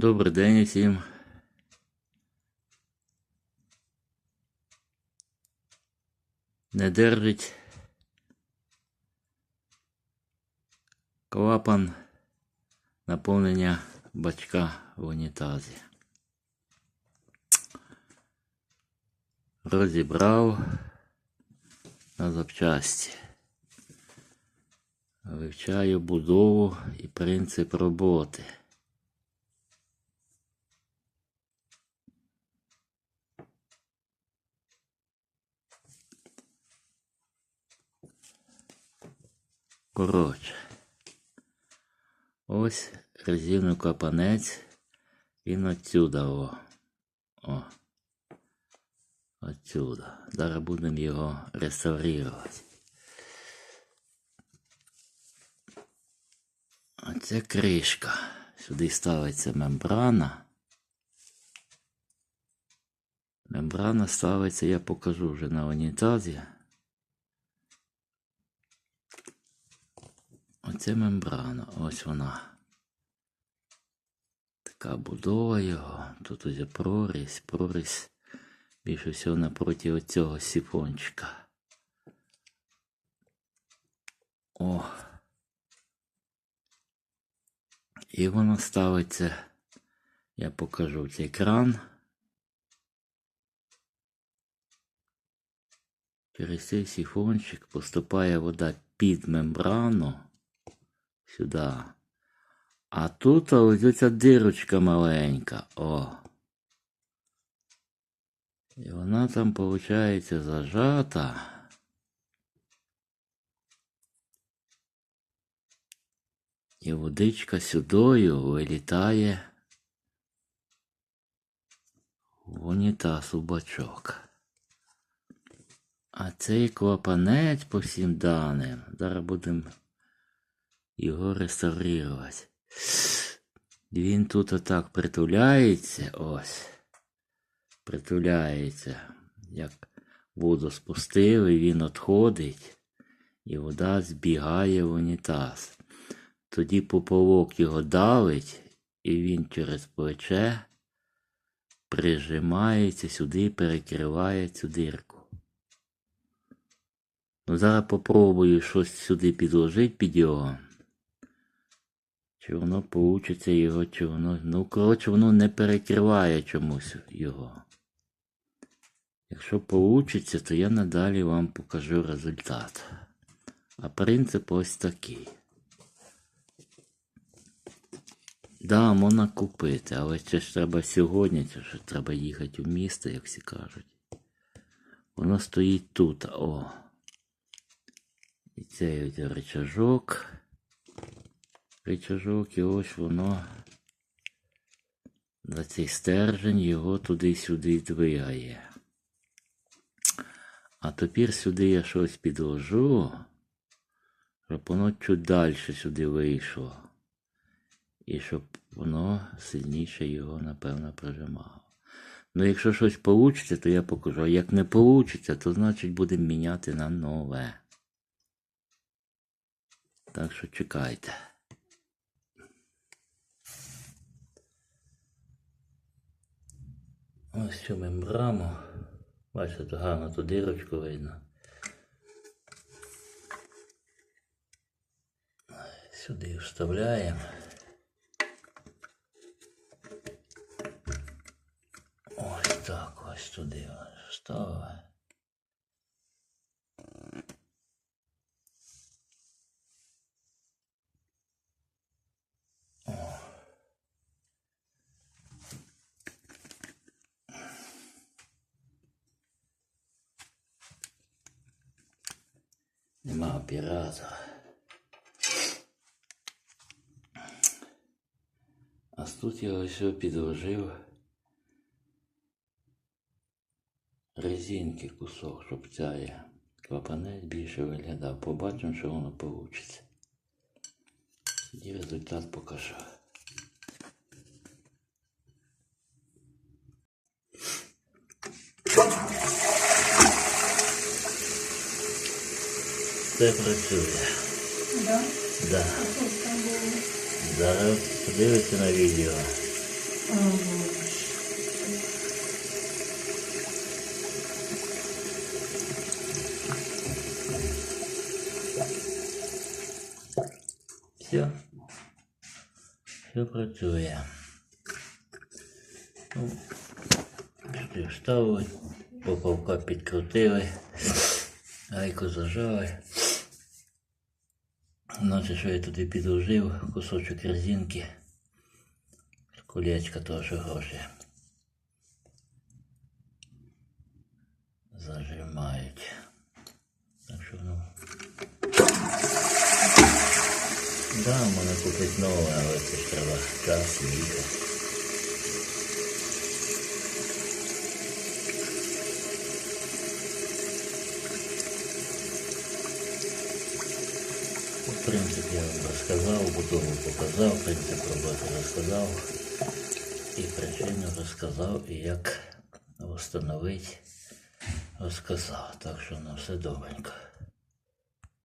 Добрий день усім. Не держить клапан наповнення бачка в унітазі. Розібрав на запчасті. Вивчаю будову і принцип роботи. Коротше. Ось резину капанець. Він отсюда о. О. Отсюда. Зараз будемо його реставрувати. Оце кришка. Сюди ставиться мембрана. Мембрана ставиться, я покажу вже на унітазі. Оце мембрана, ось вона. Така будова його. Тут ось прорізь, прорізь більше всього напроти оцього сіфончика. О. І воно ставиться, я покажу цей кран. Через цей сіфончик поступає вода під мембрану сюди. А тут ось ця дирочка маленька. О. І вона там, виходить, зажата. І водичка сюдою вилітає в унітаз у бачок. А цей клапанець по всім даним. Зараз будемо його реставрувати. Він тут отак притуляється, ось. Притуляється, як воду спустили, він відходить, і вода збігає в унітаз. Тоді поповок його давить, і він через плече прижимається сюди перекриває цю дирку. Ну, зараз попробую щось сюди підложити під його. Чи воно получиться його, чи воно. Ну, коротше, воно не перекриває чомусь його. Якщо получиться, то я надалі вам покажу результат. А принцип ось такий. Да, можна купити, але це ж треба сьогодні, це ж треба їхати в місто, як всі кажуть. Воно стоїть тут, о. І цей ось рычажок. Рычажок, і ось воно на цей стержень його туди-сюди двигає. А тепер сюди я щось підложу, щоб воно чуть далі сюди вийшло. І щоб воно сильніше його, напевно, прижимало. Ну, якщо щось вийде, то я покажу. А як не вийде, то значить будемо міняти на нове. Так що чекайте. Ось цю мембрану. Бачите, то гарно ту дірочку видно. Сюди вставляємо. Ось так ось туди ось Нема оператора. А тут я ось підложив резинки кусок, щоб ця клапанець більше виглядав. Побачимо, що воно вийде. І результат покажу. Це працює. Да? Да. Зараз подивиться на відео. Все. Все працює. Ну, вставили, поповка підкрутили, гайку зажали. Наче що я туди підложив, кусочок резинки. Колечка теж гроші. Зажимають. Так що ну. Да, можна купити нове, але це ж треба час їхати. В принципі, я вам розказав, будову показав, принцип роботи розказав. І причину розказав, і як встановити розказав. Так що на все добренько.